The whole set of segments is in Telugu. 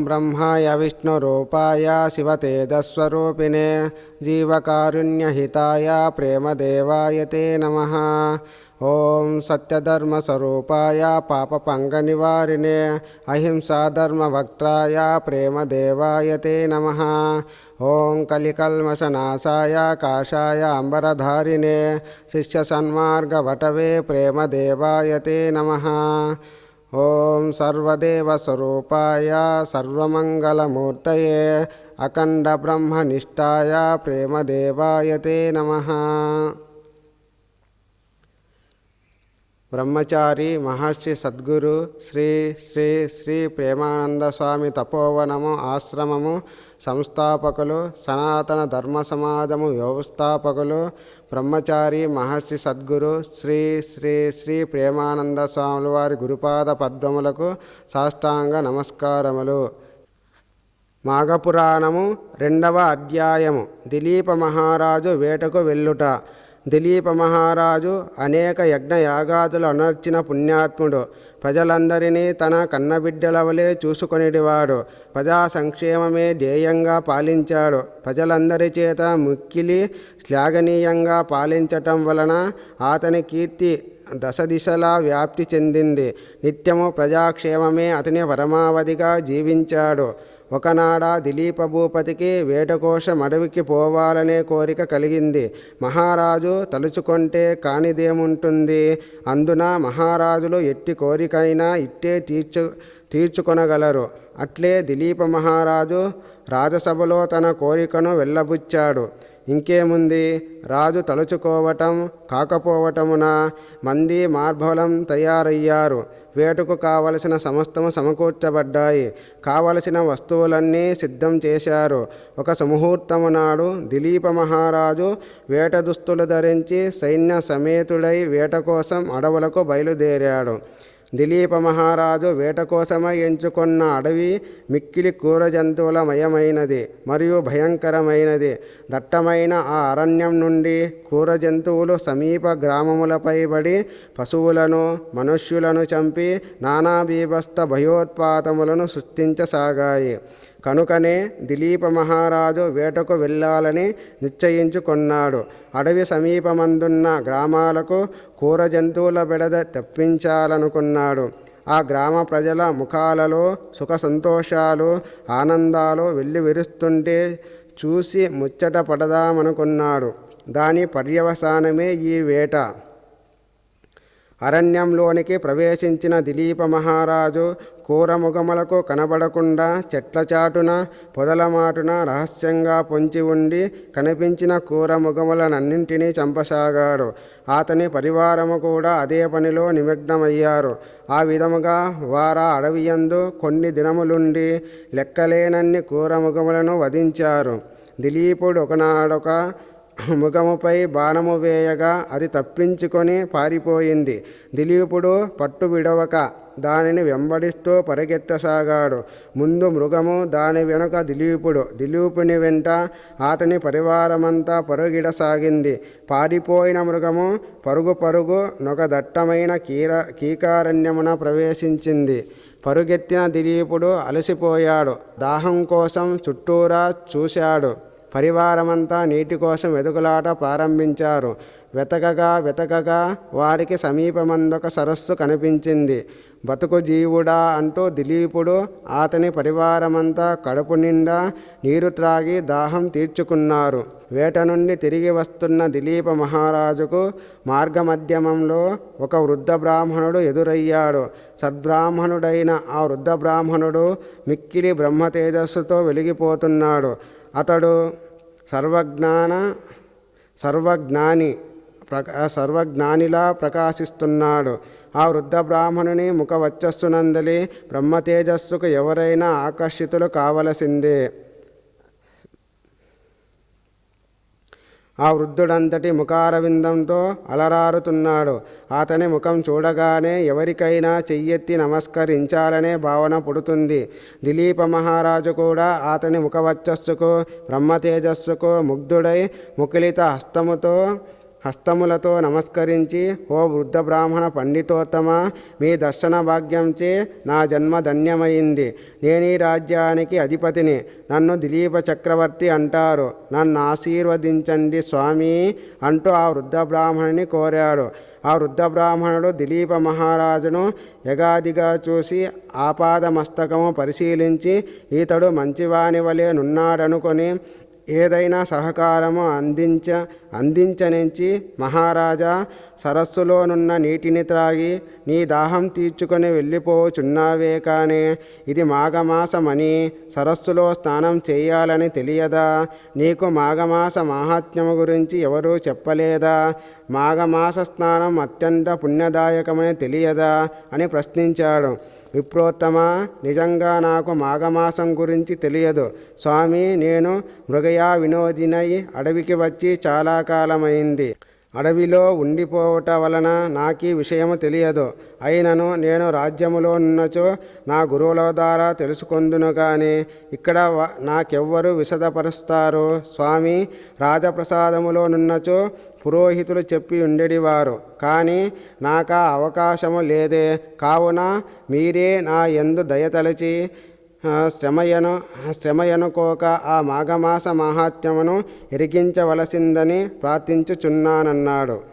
ఓం బ్రహ్మాయ విష్ణురూపాయ శివతేజస్వరూపిణే జీవకారుణ్యహితాయ ప్రేమదేవాయ తే నమ ఓం సత్యధర్మస్వరూపాయ పాపపంగనివారిణే అహింసాధర్మవక్త్రాయ ప్రేమదేవాయ తే నమ ఓం కలికల్మషనాశాయ కాషాయ అంబరధారిణే శిష్యసన్మార్గవటవే ప్రేమదేవాయ తే నమ ఓం సర్వదేవస్వరూపాయ సర్వమంగళమూర్తయే అఖండ బ్రహ్మనిష్టాయ ప్రేమదేవాయ తే నమ బ్రహ్మచారి మహర్షి సద్గురు శ్రీ శ్రీ శ్రీ ప్రేమానంద స్వామి తపోవనము ఆశ్రమము సంస్థాపకులు సనాతన ధర్మ సమాజము వ్యవస్థాపకులు బ్రహ్మచారి మహర్షి సద్గురు శ్రీ శ్రీ శ్రీ ప్రేమానంద స్వాముల వారి గురుపాద పద్మములకు సాష్టాంగ నమస్కారములు. మాఘపురాణము రెండవ అధ్యాయము. దిలీప మహారాజు వేటకు వెళ్ళుట. దిలీప మహారాజు అనేక యజ్ఞయాగాదులు అనర్చిన పుణ్యాత్ముడు. ప్రజలందరినీ తన కన్నబిడ్డల వలె చూసుకొనిటివాడు ప్రజా సంక్షేమమే ధ్యేయంగా పాలించాడు. ప్రజలందరి చేత ముక్కిలి శ్లాఘనీయంగా పాలించటం వలన అతని కీర్తి దశ దిశలా వ్యాప్తి చెందింది. నిత్యము ప్రజాక్షేమమే అతని పరమావధిగా జీవించాడు. ఒకనాడ దిలీప భూపతికి వేటకోశం అడవికి పోవాలనే కోరిక కలిగింది. మహారాజు తలుచుకుంటే కానిదేముంటుంది? అందున మహారాజులు ఎట్టి కోరికైనా ఇట్టే తీర్చు తీర్చుకొనగలరు. అట్లే దిలీప మహారాజు రాజసభలో తన కోరికను వెళ్ళబుచ్చాడు ఇంకేముంది? రాజు తలుచుకోవటం కాకపోవటమున మంది మార్బలం తయారయ్యారు. వేటకు కావలసిన సమస్తము సమకూర్చబడ్డాయి. కావలసిన వస్తువులన్నీ సిద్ధం చేశారు. ఒక సుముహూర్తము నాడు దిలీప మహారాజు వేట దుస్తులు ధరించి సైన్య సమేతుడై వేట కోసం అడవులకు బయలుదేరాడు. దిలీప మహారాజు వేట కోసమై ఎంచుకున్న అడవి మిక్కిలి క్రూర జంతువుల మయమైనది మరియు భయంకరమైనది. దట్టమైన ఆ అరణ్యం నుండి క్రూర జంతువులు సమీప గ్రామములపై పడి పశువులను మనుష్యులను చంపి నానా బీభస్త భయోత్పాతములను సృష్టించసాగాయి. కనుకనే దిలీప మహారాజు వేటకు వెళ్ళాలని నిశ్చయించుకున్నాడు. అడవి సమీపమందున్న గ్రామాలకు కూర జంతువుల బెడద తెప్పించాలనుకున్నాడు. ఆ గ్రామ ప్రజల ముఖాలలో సుఖ సంతోషాలు ఆనందాలు వెళ్ళివిరుస్తుంటే చూసి ముచ్చట పడదామనుకున్నాడు. దాని పర్యవసానమే ఈ వేట. అరణ్యంలోనికి ప్రవేశించిన దిలీప మహారాజు కూరముఖములకు కనబడకుండా చెట్ల చాటున పొదల మాటున రహస్యంగా పొంచి ఉండి కనిపించిన కూరముఖములనన్నింటినీ చంపసాగాడు. అతని పరివారము కూడా అదే పనిలో నిమగ్నమయ్యారు. ఆ విధముగా వారా అడవియందు కొన్ని దినములుండి లెక్కలేనన్ని కూరముఖములను వధించారు. దిలీపుడు ఒకనాడొక ముఖముపై బాణము వేయగా అది తప్పించుకొని పారిపోయింది. దిలీపుడు పట్టు విడవక దానిని వెంబడిస్తూ పరిగెత్తసాగాడు. ముందు మృగము దాని వెనుక దిలీపుడు. దిలీపుని వెంట అతని పరివారమంతా పరుగిడసాగింది. పారిపోయిన మృగము పరుగు పరుగు నొక దట్టమైన కీర కీకారణ్యమున ప్రవేశించింది. పరుగెత్తిన దిలీపుడు అలసిపోయాడు. దాహం కోసం చుట్టూరా చూశాడు. పరివారమంతా నీటి కోసం వెతుకులాట ప్రారంభించారు. వెతకగా వెతకగా వారికి సమీపమందొక సరస్సు కనిపించింది. బతుకు జీవుడా అంటూ దిలీపుడు అతని పరివారమంతా కడుపు నిండా నీరు త్రాగి దాహం తీర్చుకున్నారు. వేట నుండి తిరిగి వస్తున్న దిలీప మహారాజుకు మార్గమధ్యమంలో ఒక వృద్ధ బ్రాహ్మణుడు ఎదురయ్యాడు. సద్బ్రాహ్మణుడైన ఆ వృద్ధ బ్రాహ్మణుడు మిక్కిలి బ్రహ్మ తేజస్సుతో వెలిగిపోతున్నాడు. అతడు సర్వజ్ఞాన సర్వజ్ఞాని ప్రకా సర్వజ్ఞానిలా ప్రకాశిస్తున్నాడు. ఆ వృద్ధ బ్రాహ్మణుని ముఖ వచ్చస్సునందలి బ్రహ్మ తేజస్సుకు ఎవరైనా ఆకర్షితులు కావలసిందే. ఆ వృద్ధుడంతటి ముఖారవిందంతో అలరారుతున్నాడు. అతని ముఖం చూడగానే ఎవరికైనా చెయ్యెత్తి నమస్కరించాలనే భావన పుడుతుంది. దిలీప మహారాజు కూడా అతని ముఖవచ్చస్సుకు బ్రహ్మతేజస్సుకు ముగ్ధుడై ముకిలిత హస్తముతో హస్తములతో నమస్కరించి ఓ వృద్ధ బ్రాహ్మణ పండితోత్తమ మీ దర్శన భాగ్యంచే నా జన్మ ధన్యమైంది. నేను ఈ రాజ్యానికి అధిపతిని. నన్ను దిలీప చక్రవర్తి అంటారు. నన్ను ఆశీర్వదించండి స్వామి అంటూ ఆ వృద్ధ బ్రాహ్మణుని కోరాడు. ఆ వృద్ధ బ్రాహ్మణుడు దిలీప మహారాజును యగాదిగా చూసి ఆపాదమస్తకము పరిశీలించి ఇతడు మంచివాని వలె నున్నాడనుకొని ఏదైనా సహకారము అందించ అందించనించి మహారాజా సరస్సులోనున్న నీటిని త్రాగి నీ దాహం తీర్చుకొని వెళ్ళిపోచున్నావే కానీ ఇది మాఘమాసమని సరస్సులో స్నానం చేయాలని తెలియదా? నీకు మాఘమాస మాహాత్మ్యము గురించి ఎవరూ చెప్పలేదా? మాఘమాస స్నానం అత్యంత పుణ్యదాయకమని తెలియదా? అని ప్రశ్నించాడు. విప్రోత్తమ? నిజంగా నాకు మాఘమాసం గురించి తెలియదు. స్వామి నేను మృగయా వినోదినై అడవికి వచ్చి చాలా కాలమైంది. అడవిలో ఉండిపోవట వలన నాకు ఈ విషయము తెలియదు. అయినను నేను రాజ్యములో ఉన్నచో నా గురువుల ద్వారా తెలుసుకొందును కానీ ఇక్కడ వ- నాకెవ్వరు విశదపరుస్తారు. స్వామి రాజప్రసాదములో నున్నచో పురోహితులు చెప్పి ఉండేవారు కానీ నాకు అవకాశము లేదే. కావున మీరే నా ఎందు దయతలచి శ్రమయను శ్రమయనుకోక ఆ మాఘమాస మాహాత్మ్యమును ఎరిగించవలసిందని ప్రార్థించుచున్నానన్నాడు.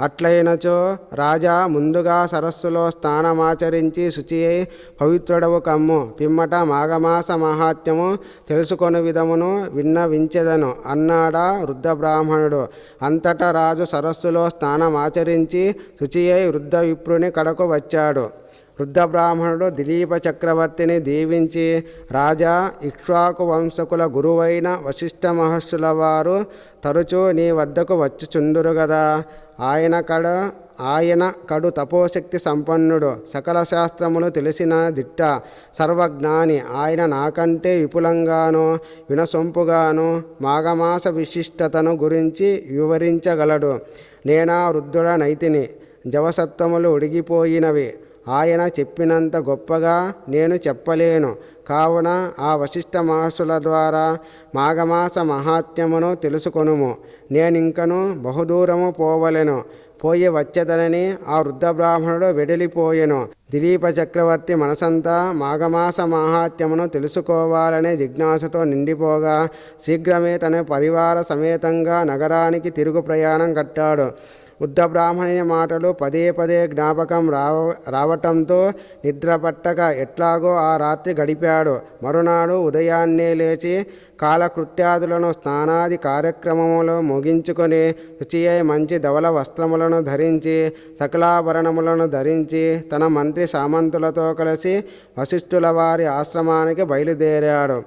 అట్లయినచో రాజా ముందుగా సరస్సులో స్నానమాచరించి శుచి అయి పవిత్రుడవు కమ్ము. పిమ్మట మాఘమాస మహాత్మ్యము తెలుసుకొని విధమును విన్నవించెదను అన్నాడా వృద్ధ బ్రాహ్మణుడు అంతటా రాజు సరస్సులో స్నానమాచరించి శుచి అయి వృద్ధ విప్రుని కడకు వచ్చాడు. వృద్ధ బ్రాహ్మణుడు దిలీప చక్రవర్తిని దీవించి రాజా ఇక్ష్వాకు వంశకుల గురువైన వశిష్ఠ మహర్షుల వారు తరచూ నీ వద్దకు వచ్చుచుందురు కదా ఆయన కడ ఆయన కడు తపోశక్తి సంపన్నుడు. సకల శాస్త్రములు తెలిసిన దిట్ట సర్వజ్ఞాని. ఆయన నాకంటే విపులంగాను వినసొంపుగాను మాఘమాస విశిష్టతను గురించి వివరించగలడు. నేనా వృద్ధుడ నైతిని జవసత్వములు ఉడిగిపోయినవి. ఆయన చెప్పినంత గొప్పగా నేను చెప్పలేను. కావున ఆ వశిష్ఠ మహర్షుల ద్వారా మాఘమాస మహాత్మ్యమును తెలుసుకొనుము. నేనింకను బహుదూరము పోవలెను. పోయి వచ్చేదనని ఆ వృద్ధ బ్రాహ్మణుడు వెడలిపోయెను. దిలీప చక్రవర్తి మనసంతా మాఘమాస మాహాత్మ్యమును తెలుసుకోవాలనే జిజ్ఞాసతో నిండిపోగా శీఘ్రమే తన పరివార సమేతంగా నగరానికి తిరుగు ప్రయాణం కట్టాడు. ఉద్దబ్రాహ్మణ్య మాటలు పదే పదే జ్ఞాపకం రావ రావటంతో నిద్ర పట్టక ఎట్లాగో ఆ రాత్రి గడిపాడు. మరునాడు ఉదయాన్నే లేచి కాలకృత్యాదులను స్నానాది కార్యక్రమములు ముగించుకొని శుచి అయి మంచి ధవల వస్త్రములను ధరించి సకలాభరణములను ధరించి తన మంత్రి సామంతులతో కలిసి వశిష్ఠుల వారి ఆశ్రమానికి బయలుదేరాడు.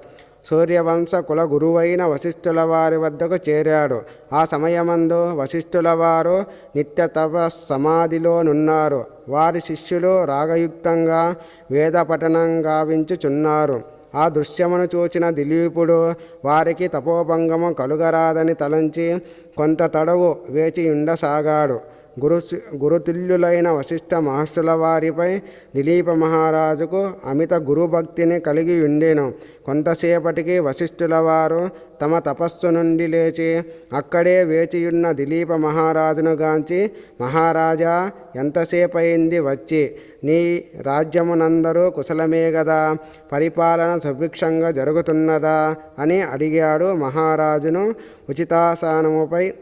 సూర్యవంశ కుల గురువైన వశిష్ఠుల వారి వద్దకు చేరాడు. ఆ సమయమందు వశిష్ఠుల వారు నిత్య సమాధిలోనున్నారు వారి శిష్యులు రాగయుక్తంగా వేద పఠనం గావించుచున్నారు. ఆ దృశ్యమును చూచిన దిలీపుడు వారికి తపోభంగము కలుగరాదని తలంచి కొంత తడవు వేచి ఉండసాగాడు గురు గురుతుల్యులైన వశిష్ఠ మహర్షుల వారిపై దిలీప మహారాజుకు అమిత గురుభక్తిని కలిగి ఉండెను కొంతసేపటికి వశిష్ఠుల వారు తమ తపస్సు నుండి లేచి అక్కడే వేచియున్న దిలీప మహారాజును గాంచి మహారాజా ఎంతసేపయింది వచ్చి? నీ రాజ్యమునందరూ కుశలమే గదా? పరిపాలన సుభిక్షంగా జరుగుతున్నదా? అని అడిగాడు మహారాజును ఉచితాసనముపై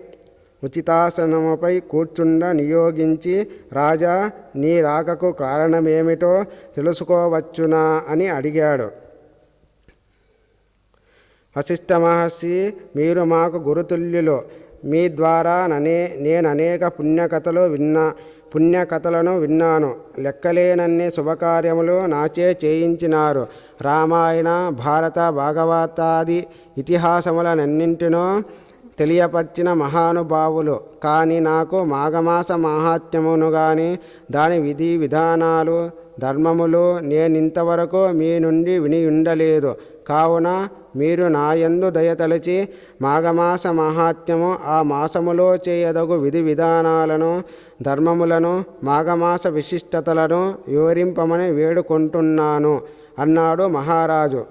ఉచితాసనముపై కూర్చుండ నియోగించి రాజా నీ రాకకు కారణమేమిటో తెలుసుకోవచ్చునా? అని అడిగాడు. వశిష్ఠ మహర్షి మీరు మాకు గురుతుల్యులు. మీ ద్వారా ననే నేను అనేక పుణ్యకథలు విన్నా పుణ్యకథలను విన్నాను. లెక్కలేనన్ని శుభకార్యములు నాచే చేయించినారు. రామాయణ భారత భాగవతాది ఇతిహాసములనన్నింటినో తెలియపర్చిన మహానుభావులు. కానీ నాకు మాఘమాస మాహాత్మ్యమును కానీ దాని విధి విధానాలు ధర్మములు నేనింతవరకు మీ నుండి విని ఉండలేదు కావున మీరు నాయందు దయతలచి మాఘమాస మహాత్మ్యము ఆ మాసములో చేయదగు విధి విధానాలను ధర్మములను మాఘమాస విశిష్టతలను వివరింపమని వేడుకుంటున్నాను అన్నాడు మహారాజు.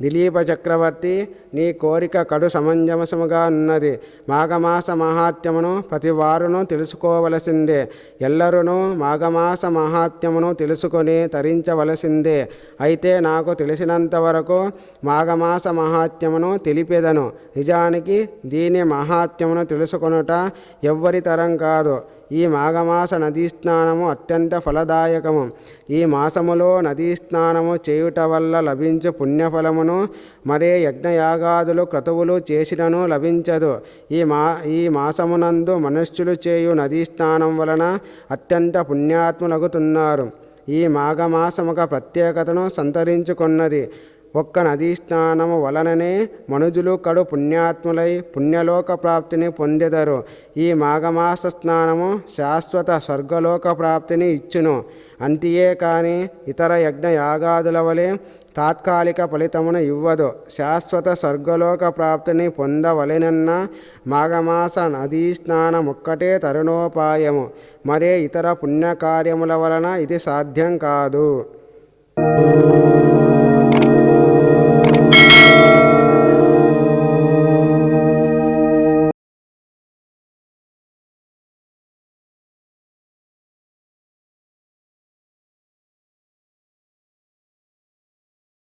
దిలీప చక్రవర్తి నీ కోరిక కడు సమంజసముగా ఉన్నది. మాఘమాస మహాత్మ్యమును ప్రతి వారును తెలుసుకోవలసిందే. ఎల్లరును మాఘమాస మహాత్మ్యమును తెలుసుకొని తరించవలసిందే. అయితే నాకు తెలిసినంత వరకు మాఘమాస మహాత్యమును తెలిపెదను. నిజానికి దీని మహాత్మ్యమును తెలుసుకొనుట ఎవ్వరి తరం కాదు. ఈ మాఘమాస నదీ స్నానము అత్యంత ఫలదాయకము. ఈ మాసములో నదీ స్నానము చేయుట వల్ల లభించు పుణ్యఫలమును మరే యజ్ఞయాగాదులు క్రతువులు చేసినను లభించదు. ఈ మా ఈ మాసమునందు మనుష్యులు చేయు నదీ స్నానం వలన అత్యంత పుణ్యాత్ములగుతున్నారు. ఈ మాఘమాసముక ప్రత్యేకతను సంతరించుకున్నది. ఒక్క నదీ స్నానము వలననే మనుజులు కడు పుణ్యాత్ములై పుణ్యలోక ప్రాప్తిని పొందెదరు. ఈ మాఘమాస స్నానము శాశ్వత స్వర్గలోక ప్రాప్తిని ఇచ్చును. అంతియే కాని ఇతర యజ్ఞ యాగాదుల వలె తాత్కాలిక ఫలితమును ఇవ్వదు. శాశ్వత స్వర్గలోక ప్రాప్తిని పొందవలెనన్న మాఘమాస నదీ స్నానమొక్కటే తరుణోపాయము. మరే ఇతర పుణ్యకార్యముల వలన ఇది సాధ్యం కాదు.